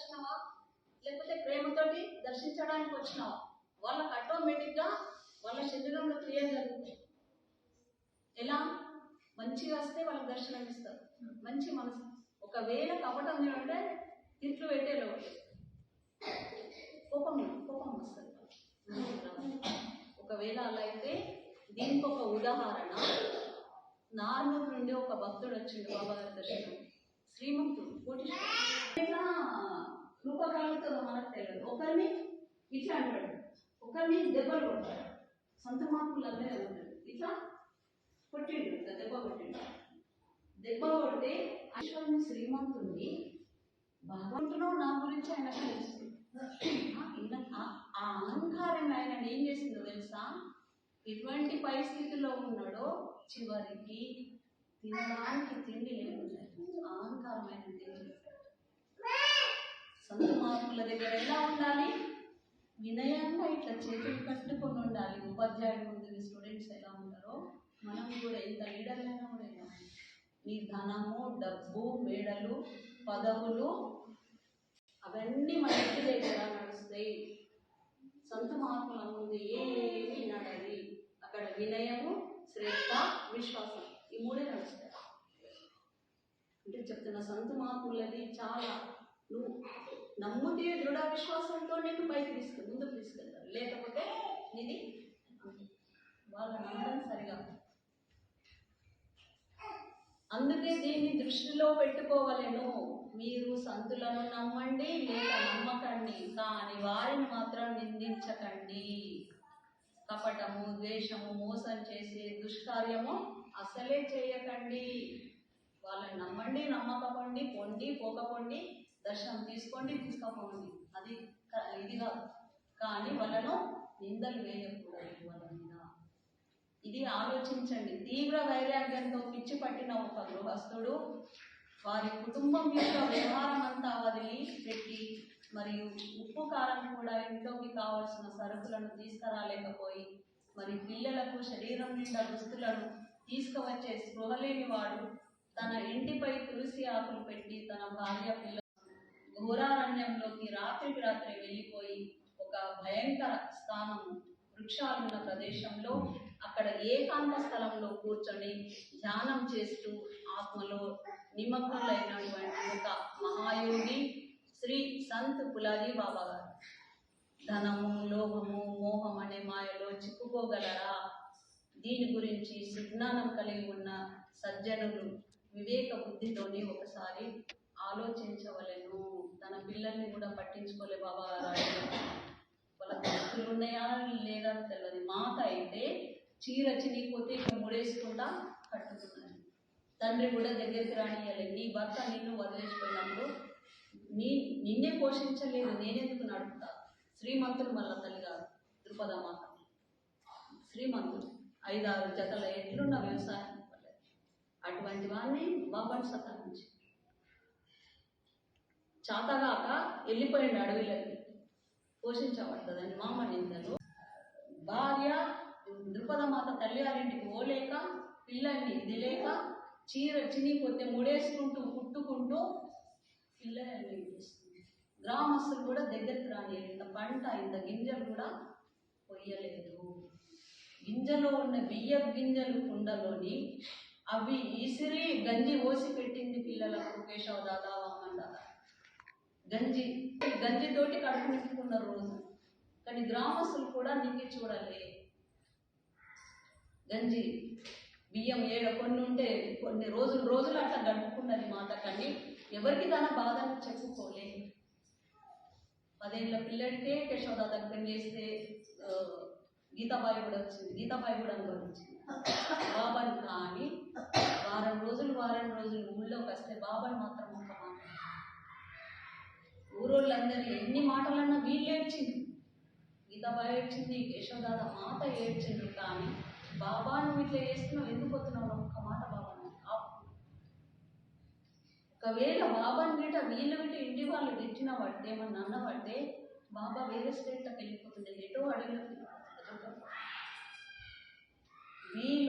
వచ్చినావా? లేకపోతే ప్రేమతోటి దర్శించడానికి వచ్చినావా? వాళ్ళకి ఆటోమేటిక్గా వాళ్ళ శరీరంలో క్రియ జరుగుతుంది. ఎలా? మంచిగా వస్తే వాళ్ళకి దర్శనం ఇస్తారు. మంచి మనసు. ఒకవేళ కపటం ఏమంటే తిట్లు పెట్టే కోపం కోపం వస్తుంది. ఒకవేళ అలా అయితే దీనికి ఒక ఉదాహరణ. నార్మల్ నుండి ఒక భక్తుడు వచ్చిండు బాబా గారి దర్శనం. శ్రీమంతుడు కోటి రూపకాలతో మనకు తెలియదు. ఒకరిని ఇట్లా అంటాడు. ఒకరిని దెబ్బలు కొడతాడు. సొంత మార్పులు అల్లే ఉంటాడు ఇట్లా కొట్టిండు దెబ్బ కొట్టిండు. దెబ్బ కొట్టి అశ్వని శ్రీమంతుడిని భగవంతుడు నా గురించి ఆయన తెలుస్తుంది ఆ ఆ- అహంకారం ఆయన ఏం చేసిందో తెలుసా? ఎటువంటి పరిస్థితుల్లో ఉన్నాడో చివరికి తినడానికి తిండి లేకుండా అహంకారమైన తిండి సంత మార్పుల దగ్గర ఎలా ఉండాలి? వినయంగా ఇట్లా చేతులు కట్టుకొని ఉండాలి. ఉపాధ్యాయుడు ముందు స్టూడెంట్స్ ఎలా ఉంటారో మనం కూడా ఎంత లీడర్లైనా కూడా ఎలా నీ ధనము డబ్బు మేడలు పదవులు అవన్నీ మన ఇంటి దగ్గర నడుస్తాయి. సొంత మార్పుల ముందు ఏమి నడవి అక్కడ వినయము శ్రద్ధ విశ్వాసం ఈ మూడే నడుస్తాయి. అంటే చెప్తున్న సొంత మార్పులది చాలా నువ్వు నమ్ముతే దృఢ విశ్వాసంతో నేను పైకి తీసుకు ముందుకు తీసుకెళ్తారు. లేకపోతే ఇది వాళ్ళు నమ్మడం సరిగా అందుకే దీన్ని దృష్టిలో పెట్టుకోవలేను. మీరు సంతులను నమ్మండి లేక నమ్మకండి కానీ వారిని మాత్రం నిందించకండి. కపటము ద్వేషము మోసం చేసే దుష్కార్యము అసలే చేయకండి. వాళ్ళని నమ్మండి నమ్మకపోండి పొండి పోకపోండి దర్శనం తీసుకోండి తీసుకోపోండి అది ఇదిగా ఇది కానీ వాళ్ళను నిందలు వేయకూడదు వాళ్ళ మీద ఇది ఆలోచించండి. తీవ్ర వైరాగ్యంతో పిచ్చి పట్టిన ఒక గృహస్థుడు వారి కుటుంబం యొక్క వ్యవహారం అంతా వదిలి పెట్టి మరియు ఉప్పు కారం కూడా ఇంట్లోకి కావాల్సిన సరుకులను తీసుకురాలేకపోయి మరి పిల్లలకు శరీరం నిండా దుస్తులను తీసుకువచ్చే స్పృహలేని వాడు తన ఇంటిపై తులసి ఆకులు పెట్టి తన భార్య పిల్ల ఘోరారణ్యంలోకి రాత్రికి రాత్రి వెళ్ళిపోయి ఒక భయంకర స్థానము వృక్షాలున్న ప్రదేశంలో అక్కడ ఏకాంత స్థలంలో కూర్చొని ధ్యానం చేస్తూ ఆత్మలో నిమగ్నులైనటువంటి ఒక మహాయోగి శ్రీ సంత్ పులాజీ బాబా గారు. ధనము లోభము మోహం అనే మాయలో చిక్కుకోగలరా? దీని గురించి సుజ్ఞానం కలిగి ఉన్న సజ్జనులు వివేక బుద్ధితోని ఒకసారి ఆలోచించవలెను. తన పిల్లల్ని కూడా పట్టించుకోలే బాబా గారు అడిగారు. వాళ్ళ ఉన్నాయా లేదా తెలియదు మాత అయితే చీర చినిగిపోతే ఇక ముడేసుకుంటా కట్టుకున్నాను తండ్రి కూడా దగ్గరికి రానియాలి నీ భర్త నిన్ను వదిలేసిపోయినప్పుడు నీ నిన్నే పోషించలేదు నేనెందుకు నడుపుతా? శ్రీమంతుడు మళ్ళా తల్లి గారు ద్రుపద మాత. శ్రీమంతుడు. ఐదారు జతల ఎట్లున్న వ్యవసాయం అటువంటి వాడిని బాబాని సతానించి చాతగాక వెళ్ళిపోయిండు అడవిలోకి. పోషించబడుతుందని మామ నిందలు భార్య ద్రుపద మాత తల్లి వారింటికి పోలేక పిల్లల్ని ఇది లేక చీర చినిగిపోతే ముడేసుకుంటూ కుట్టుకుంటూ పిల్లల్ని గ్రామస్తులు కూడా దగ్గరికి రానియరు ఇంత పంట ఇంత గింజలు కూడా పొయ్యలేదు. గింజలో ఉన్న బియ్య గింజలు కుండలోని అవి ఇసిరి గంజి ఓసి పెట్టింది పిల్లలకు కేశవ దాదా గంజి గంజితోటి కడుపు నింపుకున్న రోజు. కానీ గ్రామస్తులు కూడా నింగి చూడాలి. గంజి బియ్యం ఏడ కొన్ని ఉంటే కొన్ని రోజులు రోజులు అట్లా గడుపుకున్నది మాత. కానీ ఎవరికి తన బాధను చెప్పుకోలే పదేళ్ళ పిల్లడికే కేశవదా దగ్గర చేస్తే గీతాబాయి కూడా వచ్చింది. గీతాబాయి కూడా అనుభవించింది బాబాను కానీ వారం రోజులు వారం రోజులు ఊళ్ళోకి వస్తే బాబాను మాత్రం ఊరోళ్ళందరూ ఎన్ని మాటలన్నా వీళ్ళు ఏడ్చింది గీతాబాయి ఏడ్చింది యశోదాద మాత ఏడ్చింది కానీ బాబా నువ్వు ఇట్లా చేస్తున్నావు ఎందుకు వస్తున్నావు? ఒక్క మాట బాబా ఒకవేళ బాబాని గిట వీళ్ళు గిట ఇంటి వాళ్ళు తెచ్చిన పడితే మన నాన్న పడితే బాబా వేరే స్టేట్లోకి వెళ్ళిపోతుంది ఎటో అడవిలోకి వీళ్ళు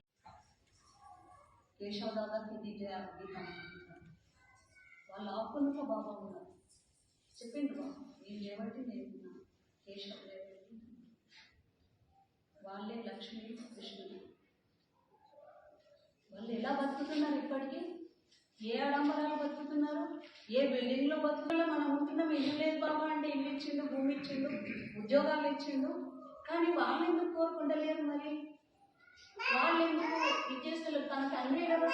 కేశవదాదాకి ఇది చేయాలి గీత. బాబా ఉన్నారు. చెప్పిండ్రు నేను లేవట్టి నేను కేశవ వాళ్ళే లక్ష్మి కృష్ణుడు వాళ్ళు ఎలా బతుకుతున్నారు ఇప్పటికీ? ఏ ఆడంబరాలు బతుకుతున్నారు? ఏ బిల్డింగ్లో బతుకుతున్నా మనం ఉంటున్నాం ఇల్లు లేదు బాబా అంటే ఇల్లు ఇచ్చిండు భూమి ఇచ్చిండు ఉద్యోగాలు ఇచ్చిండు. కానీ వాళ్ళు ఎందుకు కోరుకుంటలేరు మరి? వాళ్ళు ఎందుకు ఇది చేస్తలేరు తన తండ్రి కదా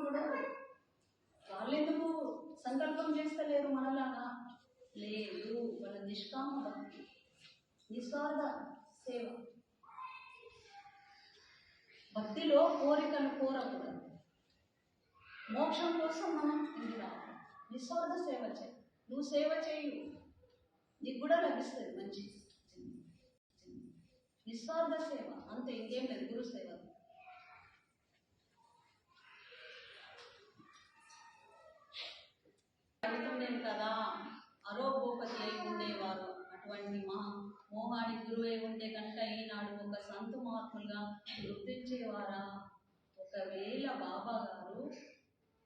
కూడా వాళ్ళు ఎందుకు సంకల్పం చేస్తలేరు మనలాగా? లేదు. వాళ్ళ నిష్కామ భక్తి నిస్వార్థ సేవ. భక్తిలో కోరికను కోరకూడదు. మోక్షం కోసం మనం ఇది రావాలి నిస్వార్థ సేవ చేయి. నువ్వు సేవ చేయు. నీకు కూడా లభిస్తుంది. మంచి నిస్వార్థ సేవ. అంతే ఇంకేం లేదు. గురు సేవ మోహాడి గురువై ఉంటే కనుక ఈనాడు ఒక సంత మహాత్ములుగా గుర్తించేవారా? ఒకవేళ బాబా గారు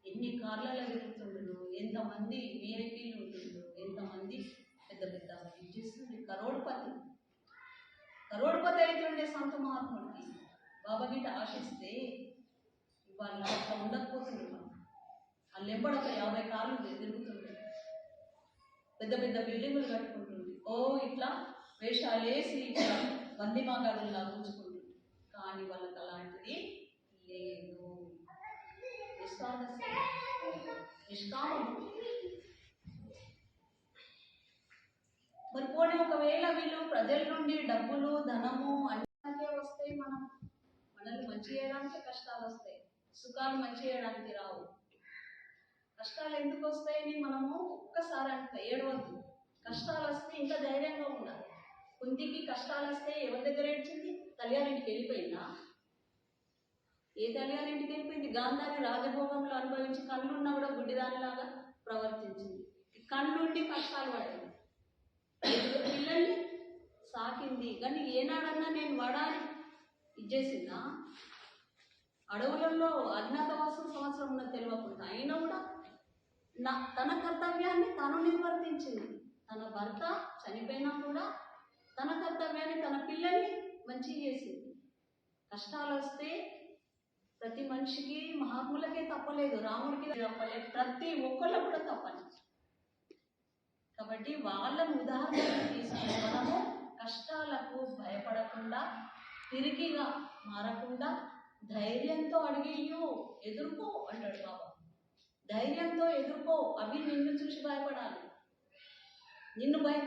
ఎన్ని కార్లలో తిరుగుతుండ్రు ఎంతమంది వీఐపీలు ఉంటుండ్రు ఎంతమంది పెద్ద పెద్ద చేస్తుంది కరోడ్పతి. కరోడ్పతి అవుతుండే సంత మహాత్ముడికి. బాబా గిట్ట ఆశిస్తే ఇవాళ అట్లా ఉండకపోతుండ్రు వాళ్ళు ఎప్పుడు ఒక యాభై కార్లు తిరుగుతుండ్రు పెద్ద పెద్ద బిల్డింగులు కట్టుకుంటుంది ఓ ఇట్లా వేషాలు వేసి ఇట్లా వంది మాగాడుల్లా ఉంచుకుంటుంది కానీ వాళ్ళకి అలాంటిది లేదు. నిస్వార్థ నిష్కామం మరి పోనీ ఒకవేళ వీళ్ళు ప్రజల నుండి డబ్బులు ధనము అన్నీ వస్తాయి మనం మనల్ని మంచి చేయడానికి కష్టాలు వస్తాయి. సుఖాలు మంచి చేయడానికి రావు. కష్టాలు ఎందుకు వస్తాయని మనము ఒక్కసారి అంటే ఏడవద్దు. కష్టాలు వస్తే ఇంకా ధైర్యంగా ఉండాలి. కుంతికి కష్టాలు వస్తే ఎవరి దగ్గర ఏడ్చింది? తల్లిగారింటికి వెళ్ళిపోయిందా? ఏ తల్లిగారింటికి వెళ్ళిపోయింది? గాంధారి రాజభోగంలో అనుభవించి కళ్ళున్నా కూడా గుడ్డిదానిలాగా ప్రవర్తించింది. కళ్ళుండి కష్టాలు పడింది. పిల్లల్ని సాకింది. కానీ ఏనాడన్నా నేను వడాలి ఇచ్చేసిందా? అడవులలో అజ్ఞాతవాసం సంవత్సరం ఉన్నది తెలియకుండా. అయినా కూడా నా తన కర్తవ్యాన్ని తను నిర్వర్తించింది. తన భర్త చనిపోయినా కూడా తన కర్తవ్యాన్ని తన పిల్లల్ని మంచి చేసింది. కష్టాలు వస్తే ప్రతి మనిషికి మహాత్ములకే తప్పలేదు రాముడికి తప్పలేదు ప్రతి ఒక్కళ్ళు కూడా తప్పలేదు. కాబట్టి వాళ్ళను ఉదాహరణ తీసుకుని మనము కష్టాలకు భయపడకుండా తిరిగిగా మారకుండా ధైర్యంతో అడిగియు ఎదుర్కో అంటాడు బాబా. ధైర్యంతో ఎదుర్కో అవి నిన్ను చూసి భయపడాలి. నిన్ను భయ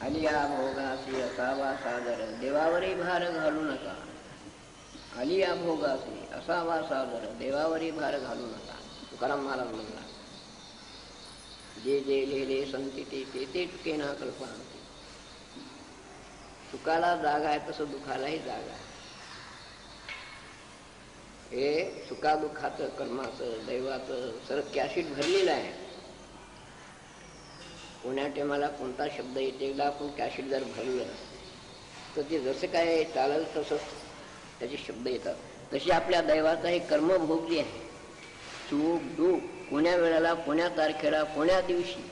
अलिया भोगासी असावा सादर. देवावरी भार घालू नका. अलिया भोगासी असावा सादर. देवावरी भार घालू नका. तुकाराम महाराज म्हणला जे जे लिहिले संती ते ते ते चुके ना कल्पना सुखाला जागा आहे तसं दुखालाही जागा आहे. हे सुखादुखाचं कर्माचं दैवाचं सर कॅशीट भरलेलं आहे. कोण्या टायमाला कोणता शब्द येते एकदा आपण कॅशिट जर भरलं तर ते जसं काय चालेल तसं त्याचे शब्द येतात. तसे आपल्या दैवाचा हे कर्मभोग जे आहे सुख दुःख कोण्या वेळेला कोण्या तारखेला कोण्या दिवशी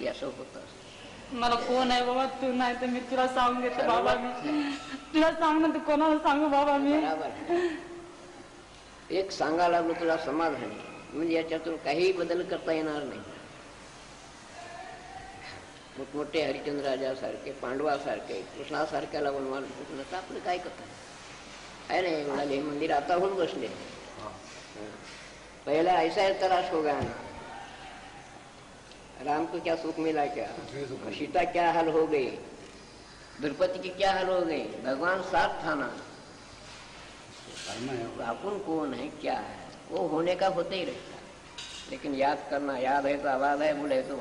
ते असं होत. असतं मला कोण आहे बाबा? तू नाही तर मी तुला सांगून देतो बाबा मी. तुला सांग ना तू कोणाला सांगू बाबा मी. एक सांगा लागलो तुला समाधानी. म्हणजे याच्यातून काही बदल करता येणार नाही. मोठमोठे हरिचंद्राजासारखे पांडवासारखे कृष्णासारख्याला वनवान फुटणं तर आपलं काय करता आहे नाही म्हणाले हे मंदिर आता होऊन बसले. पहला ऐसा है तलाश हो गया राम को क्या सुख मिला क्या? और सीता क्या हाल हो गई? द्रौपदी की क्या हाल हो गई? भगवान साथ था ना। अपन कौन है क्या है? वो होने का होते ही रहता है। लेकिन याद करना याद है तो आवाज़ है बोले तो